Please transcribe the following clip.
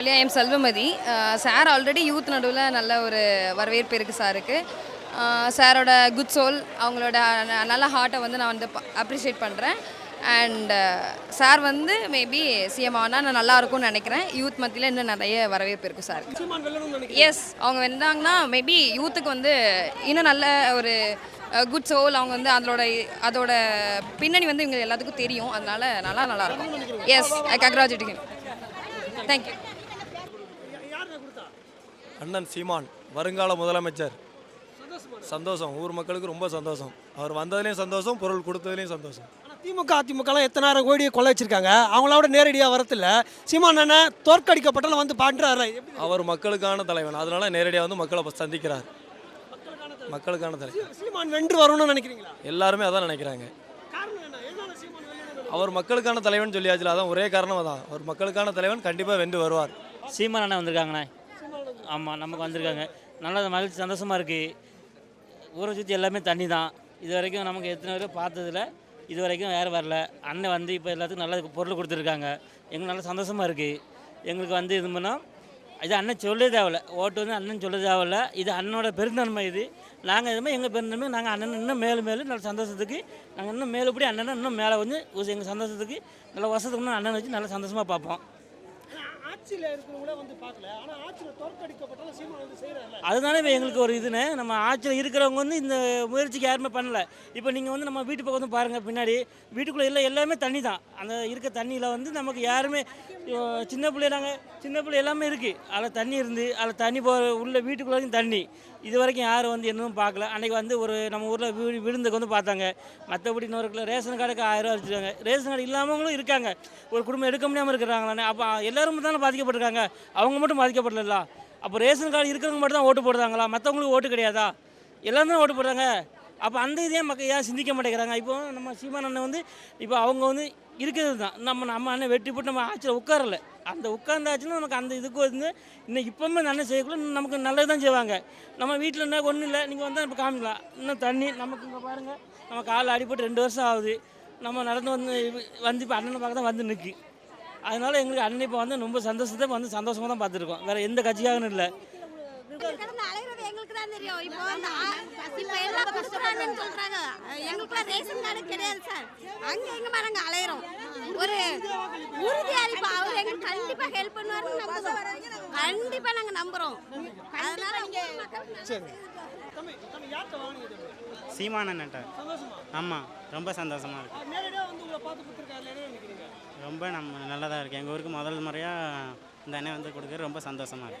இல்லையா M Selvamathi. Sir already youth நடுவில் நல்ல ஒரு வரவேற்பு இருக்குது சாருக்கு. சாரோட குட் சோல் அவங்களோட நல்ல ஹார்ட்டை வந்து நான் வந்து அப்ரிஷியேட் பண்ணுறேன் அண்ட் சார் வந்து மேபி சிஎம் ஆனால் நான் நல்லா இருக்கும்னு நினைக்கிறேன். யூத் மத்தியில் இன்னும் நிறைய வரவேற்பு இருக்குது சார். எஸ் அவங்க வந்தாங்கன்னா மேபி யூத்துக்கு வந்து இன்னும் நல்ல ஒரு குட் சோல் அவங்க வந்து அதோட அதோட பின்னணி வந்து இவங்க எல்லாத்துக்கும் தெரியும். அதனால நல்லா நல்லா இருக்கும். எஸ் ஐ கங்க்ராச்சுலேட் தேங்க்யூ அண்ணன் சீமான் வருங்கால முதலமைச்சர். சந்தோஷம். ஊர் மக்களுக்கு ரொம்ப சந்தோஷம். அவர் வந்ததுலேயும் சந்தோஷம் பொருள் கொடுத்ததுலேயும் சந்தோஷம். திமுக அதிமுகலாம் எத்தனாயிரம் கோடியை கொள்ள வச்சிருக்காங்க? அவங்களோட நேரடியாக வரத்தில்ல. சீமான் அண்ணன் தோற்கடிக்கப்பட்டாலும் வந்து எப்படி அவர் மக்களுக்கான தலைவன். அதனால நேரடியாக வந்து மக்களை சந்திக்கிறார். மக்களுக்கான தலைவன் சீமான் வென்று வரணும்னு நினைக்கிறீங்களா? எல்லாருமே அதான் நினைக்கிறாங்க. காரணம் என்ன? எதனால சீமான் வெல்லணும் அவர் மக்களுக்கான தலைவன் சொல்லியாச்சுல அதான் ஒரே காரணம் தான் அவர் மக்களுக்கான தலைவன் கண்டிப்பாக வென்று வருவார். சீமான் அண்ணன் வந்திருக்காங்கண்ணே. ஆமாம் நமக்கு வந்திருக்காங்க. நல்லா மகிழ்ச்சி சந்தோஷமாக இருக்குது ஊரை சுற்றி எல்லாமே தண்ணி தான் இது வரைக்கும் நமக்கு எத்தனை பேரும் பார்த்ததில்ல. இது வரைக்கும் யாரும் வரல. அண்ணன் வந்து இப்போ எல்லாத்துக்கும் நல்ல பொருள் கொடுத்துருக்காங்க. எங்களுக்கு நல்ல சந்தோஷமாக இருக்குது எங்களுக்கு வந்து இது பண்ணால் இது அண்ணன் சொல்ல தேவையில்ல. ஓட்டு வந்து அண்ணன் சொல்ல தேவையில்ல. இது அண்ணனோட பெருந்தன்மை இது. நாங்கள் இதுமாதிரி எங்கள் பெருந்தன்மை நாங்கள் அண்ணன் இன்னும் மேலும் மேலும் நல்ல சந்தோஷத்துக்கு நாங்கள் இன்னும் மேலுபடி அண்ணனை இன்னும் மேலே வந்து எங்கள் சந்தோஷத்துக்கு நல்ல வருஷத்துக்கு அண்ணன் அண்ணனை வச்சு நல்லா சந்தோஷமாக பார்ப்போம். ஆட்சியில் இருக்கிறவங்கள வந்து பார்க்கல. ஆனால் ஆட்சியில் தோற்கடிக்கப்பட்டாலும் சீமான் வந்து செய்கிறாங்க அதுதானே இப்போ எங்களுக்கு ஒரு இதுன்னு. நம்ம ஆட்சியில் இருக்கிறவங்க வந்து இந்த முயற்சிக்கு யாருமே பண்ணல. இப்போ நீங்கள் வந்து நம்ம வீட்டு பக்கம் வந்து பாருங்கள் பின்னாடி. வீட்டுக்குள்ளே எல்லாம் எல்லாமே தண்ணி தான் அந்த இருக்க தண்ணியில் வந்து நமக்கு யாருமே சின்ன பிள்ளை நாங்கள் சின்ன பிள்ளை எல்லாமே இருக்குது அதில் தண்ணி இருந்து அதில் தண்ணி போ உள்ள வீட்டுக்குள்ளேயும் தண்ணி. இது வரைக்கும் யாரும் வந்து என்னவும் பார்க்கல. அன்றைக்கி வந்து ஒரு நம்ம ஊரில் வீடு விழுந்துக்கு வந்து பார்த்தாங்க. மற்றபடி இன்னொரு ரேஷன் கார்டுக்கு ஆயிரம் ரூபா வச்சுருக்காங்க ரேஷன் கார்டு இல்லாமவங்களும் இருக்காங்க. ஒரு குடும்பம் எடுக்க முடியாமல் இருக்கிறாங்களானே அப்போ எல்லாரும் தானே பாதிக்கப்பட்டிருக்காங்க. அவங்க மட்டும் பாதிக்கப்படல அப்போ ரேஷன் கார்டு இருக்கிறவங்க மட்டும் தான் ஓட்டு போடுறாங்களா? மற்றவங்களுக்கு ஓட்டு கிடையாதா? எல்லாரும் தான் ஓட்டு போடுறாங்க. அப்போ அந்த இதே மக்கள் ஏன் சிந்திக்க மாட்டேங்கிறாங்க? இப்போ நம்ம சீமான் அண்ணன் வந்து இப்போ அவங்க வந்து இருக்கிறது தான் நம்ம நம்ம அண்ணன் வெட்டி போட்டு நம்ம ஆட்சியில் உட்காரல. அந்த உட்காந்தாச்சுன்னா நமக்கு அந்த இதுக்கு வந்து இன்னும் இப்போவுமே அந்த செய்யக்குள்ள நமக்கு நல்லது தான் செய்வாங்க. நம்ம வீட்டில் என்ன ஒன்றும் இல்லை. நீங்கள் வந்தால் இப்போ காமிக்கலாம். இன்னும் தண்ணி நமக்கு இங்கே பாருங்கள் நம்ம காலில் அடிபட்டு ரெண்டு வருஷம் ஆகுது. நம்ம நடந்து வந்து வந்து இப்போ அண்ணனை பார்க்க தான் வந்து நிற்கி அதனால எங்களுக்கு அண்ணன் இப்போ வந்து ரொம்ப சந்தோஷத்தை வந்து சந்தோஷமாக தான் பார்த்துருக்கோம். வேறு எந்த கட்சியாகவும் இல்லை. எங்களுக்குலாம் ரேஷன் கார்டு கிடையாது சார். அங்க எங்க நாங்க அலையிறோம். ஒரு உறுதியளிப்பு அவர் எங்களுக்கு கண்டிப்பா ஹெல்ப் பண்ணுவாருன்னு நம்புறோம். கண்டிப்பா நாங்க நம்புறோம். அதனால வாங்கினீங்க தம்பி சீமானன்ட்ட சந்தோஷமா? ஆமாம் ரொம்ப நம்ம நல்லா தான் இருக்குது எங்கள் ஊருக்கு முதல் முறையாக இந்த அண்ணன் வந்து கொடுக்குறது ரொம்ப சந்தோஷமாக இருக்குது